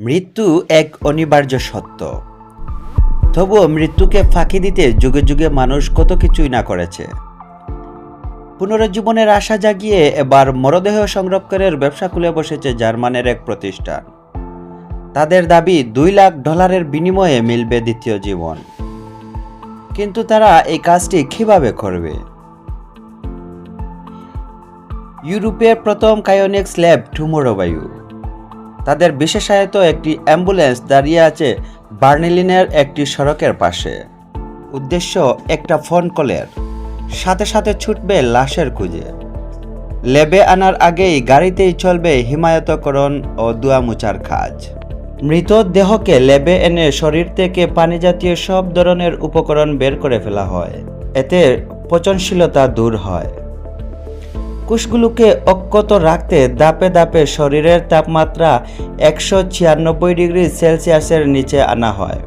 মৃত্যু এক অনিবার্য সত্য। তবুও মৃত্যুকে ফাঁকি দিতে যুগে যুগে মানুষ কত কিছুই না করেছে। পুনরুজ্জীবনের আশা জাগিয়ে এবার মরদেহ সংরক্ষণের ব্যবসা খুলে বসেছে জার্মানের এক প্রতিষ্ঠান। তাদের দাবি দুই লাখ ডলারের বিনিময়ে মিলবে দ্বিতীয় জীবন। কিন্তু তারা এই কাজটি কীভাবে করবে? ইউরোপের প্রথম কায়োনিক্স ল্যাব টুমোরো বায়ু। তাদের বিশেষায়িত একটি অ্যাম্বুলেন্স দাঁড়িয়ে আছে বার্নিলিনের একটি সড়কের পাশে। উদ্দেশ্য, একটা ফোন কলের। সাথে সাথে ছুটবে লাশের খুঁজে। লেবে আনার আগেই গাড়িতেই চলবে হিমায়তকরণ ও দুয়া মুচার কাজ মৃতদেহকে লেবে এনে শরীর থেকে পানি জাতীয় সব ধরনের উপকরণ বের করে ফেলা হয়। এতে পচনশীলতা দূর হয়। কোষগুলোকে অক্ষত রাখতে দাপে দাপে শরীরের তাপমাত্রা একশো ছিয়ানব্বই ডিগ্রি সেলসিয়াসের নিচে আনা হয়।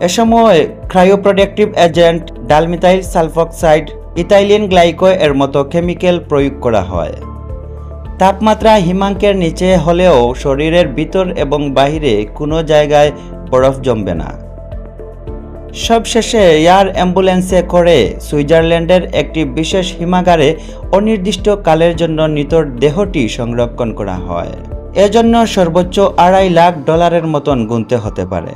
এ সময় cryoprotective agent dimethyl sulfoxide ethylene glycol এর মতো কেমিক্যাল প্রয়োগ করা হয়। তাপমাত্রা হিমাঙ্কের নিচে হলেও শরীরের ভিতর এবং বাহিরে কোনো জায়গায় বরফ জমবে না। সবশেষে এয়ার অ্যাম্বুলেন্সে করে সুইজারল্যান্ডের একটি বিশেষ হিমাগারে অনির্দিষ্ট কালের জন্য নিতর দেহটি সংরক্ষণ করা হয়। এজন্য সর্বোচ্চ আড়াই লাখ ডলারের মতন গুনতে হতে পারে।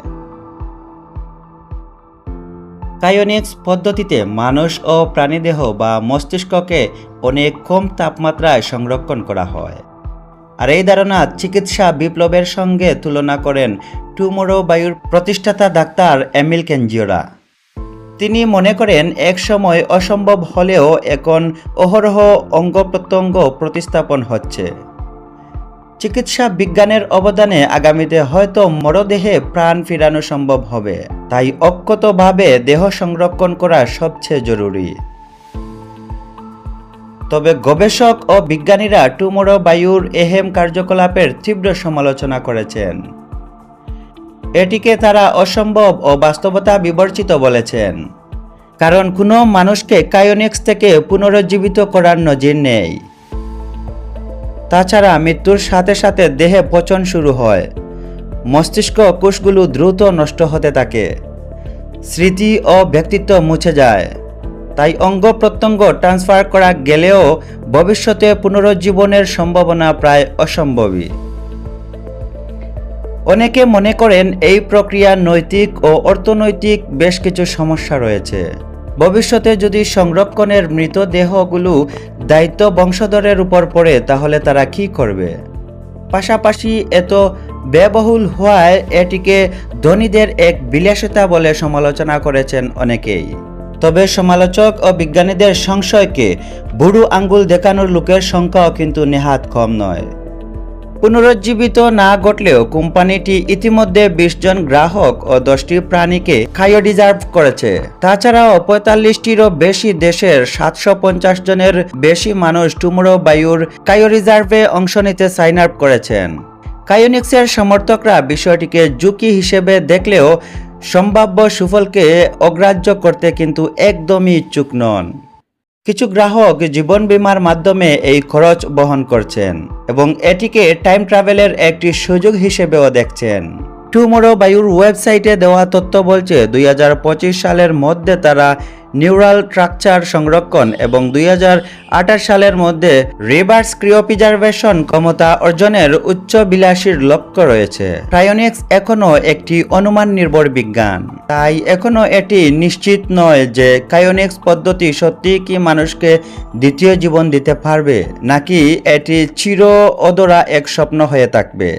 কায়োনিক্স পদ্ধতিতে মানুষ ও প্রাণীদেহ বা মস্তিষ্ককে অনেক কম তাপমাত্রায় সংরক্ষণ করা হয়। আর এই ধারণা চিকিৎসা বিপ্লবের সঙ্গে তুলনা করেন টুমোরো বায়ুর প্রতিষ্ঠাতা ডাক্তার এমিল কেনজিওরা। তিনি মনে করেন, এক সময় অসম্ভব হলেও এখন অহরহ অঙ্গ প্রত্যঙ্গ প্রতিস্থাপন হচ্ছে। চিকিৎসা বিজ্ঞানের অবদানে আগামীতে হয়তো মরদেহে প্রাণ ফিরানো সম্ভব হবে। তাই অক্ষতভাবে দেহ সংরক্ষণ করা সবচেয়ে জরুরি। তবে গবেষক ও বিজ্ঞানীরা টুমোরো বায়ুর এহেম কার্যকলাপের তীব্র সমালোচনা করেছেন। এটিকে তারা অসম্ভব ও বাস্তবতা বিবর্চিত বলেছেন। কারণ কোনো মানুষকে কায়োনিক্স থেকে পুনরুজ্জীবিত করার নজির নেই। তাছাড়া মৃত্যুর সাথে সাথে দেহে পচন শুরু হয়। মস্তিষ্ক কোষগুলো দ্রুত নষ্ট হতে থাকে। স্মৃতি ও ব্যক্তিত্ব মুছে যায়। তাই অঙ্গ প্রত্যঙ্গ ট্রান্সফার করা গেলেও ভবিষ্যতে পুনরুজ্জীবনের সম্ভাবনা প্রায় অসম্ভবই। অনেকে মনে করেন এই প্রক্রিয়া নৈতিক ও অর্থনৈতিক বেশ কিছু সমস্যা রয়েছে। ভবিষ্যতে যদি সংরক্ষণের মৃতদেহগুলো দায়িত্ব বংশধরের উপর পড়ে, তাহলে তারা কি করবে? পাশাপাশি এত ব্যয়বহুল হওয়ায় এটিকে ধনীদের এক বিলাসিতা বলে সমালোচনা করেছেন অনেকেই। তবে সমালোচক ও বিজ্ঞানীদের সংশয়কে বুড়ো আঙ্গুল দেখানোর লোকের সংখ্যাও কিন্তু নেহাত কম নয়। পুনরুজ্জীবিত না ঘটলেও কোম্পানিটি ইতিমধ্যে বিশ জন গ্রাহক ও দশটি প্রাণীকে খাইও রিজার্ভ করেছে। তাছাড়াও পঁয়তাল্লিশটিরও বেশি দেশের সাতশো পঞ্চাশ জনের বেশি মানুষ টুমোরো বায়ুর কাইও রিজার্ভে অংশ নিতে সাইন আপ করেছেন। কায়োনিক্সের সমর্থকরা বিষয়টিকে ঝুঁকি হিসেবে দেখলেও সম্ভাব্য সুফলকে অগ্রাহ্য করতে কিন্তু একদমই ইচ্ছুক নন। কিছু গ্রাহক জীবন বীমার মাধ্যমে এই খরচ বহন করছেন এবং এটিকে টাইম ট্রাভেলের একটি সুযোগ হিসেবেও দেখছেন। টুমোরো বায়ুর ওয়েবসাইটে দেওয়া তথ্য বলছে, দুই হাজার পঁচিশ সালের মধ্যে তারা নিউরাল স্ট্রাকচার সংরক্ষণ এবং দুই হাজার আঠাশ সালের মধ্যে রিভার্স ক্রিওপ্রিজার্ভেশন ক্ষমতা অর্জনের উচ্চ বিলাসীর লক্ষ্য রয়েছে। ক্রায়োনিক্স এখনও একটি অনুমান নির্ভর বিজ্ঞান। তাই এখনও এটি নিশ্চিত নয় যে কায়োনিক্স পদ্ধতি সত্যি কি মানুষকে দ্বিতীয় জীবন দিতে পারবে, নাকি এটি চির অদরা এক স্বপ্ন হয়ে থাকবে।